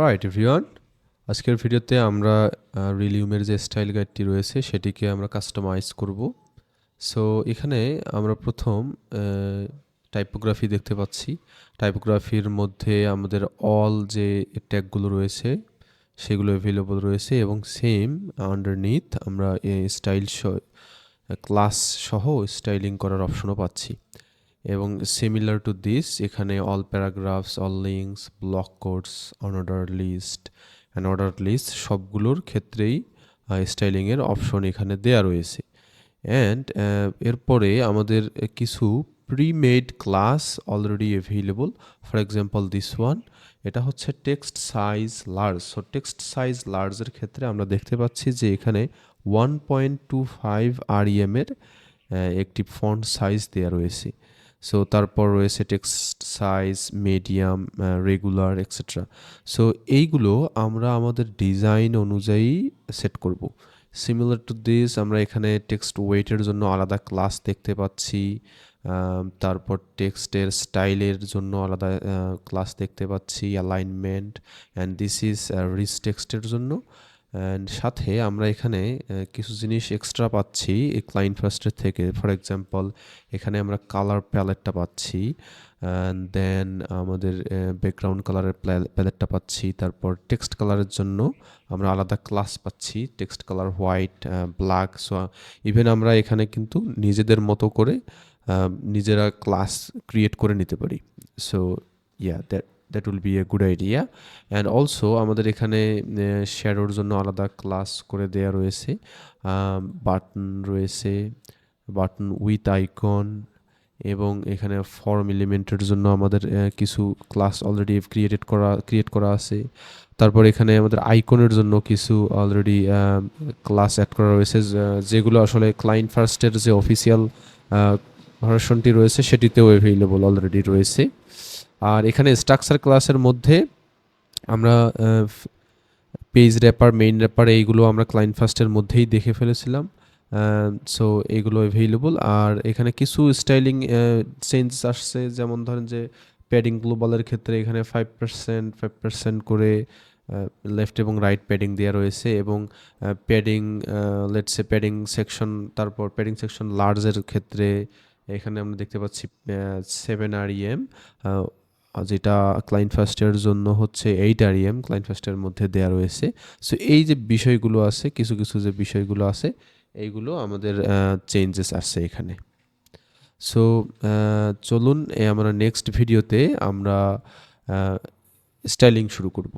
Right everyone আজকের ভিডিওতে আমরা রিলিউমের যে স্টাইল গাইডটি রয়েছে, সেটিকে আমরা কাস্টমাইজ করব। সো এখানে আমরা প্রথম টাইপোগ্রাফি দেখতে পাচ্ছি। টাইপোগ্রাফির মধ্যে আমাদের অল যে ট্যাগগুলো রয়েছে, সেগুলো অ্যাভেলেবল রয়েছে এবং সেম আন্ডারনিথ আমরা স্টাইল ক্লাস সহ স্টাইলিং করার অপশনও পাচ্ছি। এবং সিমিলার টু দিস এখানে all paragraphs all links block codes unordered list and ordered list সবগুলোর ক্ষেত্রেই স্টাইলিংয়ের অপশন এখানে দেয়া রয়েছে। অ্যান্ড এরপরে আমাদের কিছু premade class already available for example this one এটা হচ্ছে text size large so text size লার্জের ক্ষেত্রে আমরা দেখতে পাচ্ছি যে এখানে ওয়ান পয়েন্ট টু ফাইভ আর এর একটি ফন্ট সাইজ দেওয়া রয়েছে। সো তারপর রয়েছে text size medium regular etcetera so এইগুলো আমরা আমাদের ডিজাইন অনুযায়ী সেট করব। সিমিলার টু দিস আমরা এখানে টেক্সট ওয়েটের জন্য আলাদা ক্লাস দেখতে পাচ্ছি। তারপর টেক্সটের স্টাইলের জন্য আলাদা ক্লাস দেখতে পাচ্ছি alignment and this is rich টেক্সটের জন্য। সাথে আমরা এখানে কিছু জিনিস এক্সট্রা পাচ্ছি, এই ক্লাইন্ট ফার্স্টের থেকে। ফর এক্সাম্পল এখানে আমরা কালার প্যালেটটা পাচ্ছি দেন আমাদের ব্যাকগ্রাউন্ড কালারের প্যালেটটা পাচ্ছি। তারপর টেক্সট কালারের জন্য আমরা আলাদা ক্লাস পাচ্ছি text colour white black so even আমরা এখানে কিন্তু নিজেদের মতো করে নিজেরা ক্লাস ক্রিয়েট করে নিতে পারি। So yeah that that will be a good idea and also আমাদের এখানে শ্যাডোর জন্য আলাদা ক্লাস করে দেয়া রয়েছে। বাটন রয়েছে বাটন উইথ আইকন এবং এখানে ফর্ম এলিমেন্টের জন্য আমাদের কিছু ক্লাস অলরেডি ক্রিয়েটেড করা ক্রিয়েট করা আছে। তারপর এখানে আমাদের আইকনের জন্য কিছু অলরেডি ক্লাস অ্যাড করা রয়েছে। যেগুলো আসলে ক্লায়েন্ট ফার্স্টের যে অফিসিয়াল ভার্সনটি রয়েছে, সেটিতেও অ্যাভেলেবল অলরেডি রয়েছে। আর এখানে স্ট্রাকচার ক্লাসের মধ্যে আমরা পেজ র্যাপার মেইন র্যাপার এইগুলো আমরা ক্লায়েন্ট ফার্স্টের মধ্যেই দেখে ফেলেছিলাম। সো এগুলো অ্যাভেলেবল আর এখানে কিছু স্টাইলিং চেঞ্জেস আসছে। যেমন ধরেন যে প্যাডিং গ্লোবালের ক্ষেত্রে এখানে ফাইভ পার্সেন্ট ফাইভ পার্সেন্ট করে লেফট এবং রাইট প্যাডিং দেওয়া রয়েছে এবং প্যাডিং লেটসে প্যাডিং সেকশন তারপর প্যাডিং সেকশন লার্জের ক্ষেত্রে এখানে আমরা দেখতে পাচ্ছি সেভেন আর ইএম যেটা ক্লায়েন্ট ফার্স্টের জন্য হচ্ছে এইট আর ইএম ক্লায়েন্ট ফার্স্টের মধ্যে দেওয়া রয়েছে। সো এই যে বিষয়গুলো আছে, কিছু কিছু যে বিষয়গুলো আছে, এইগুলো আমাদের চেঞ্জেস আসছে এখানে। সো চলুন আমরা নেক্সট ভিডিওতে আমরা স্টাইলিং শুরু করব।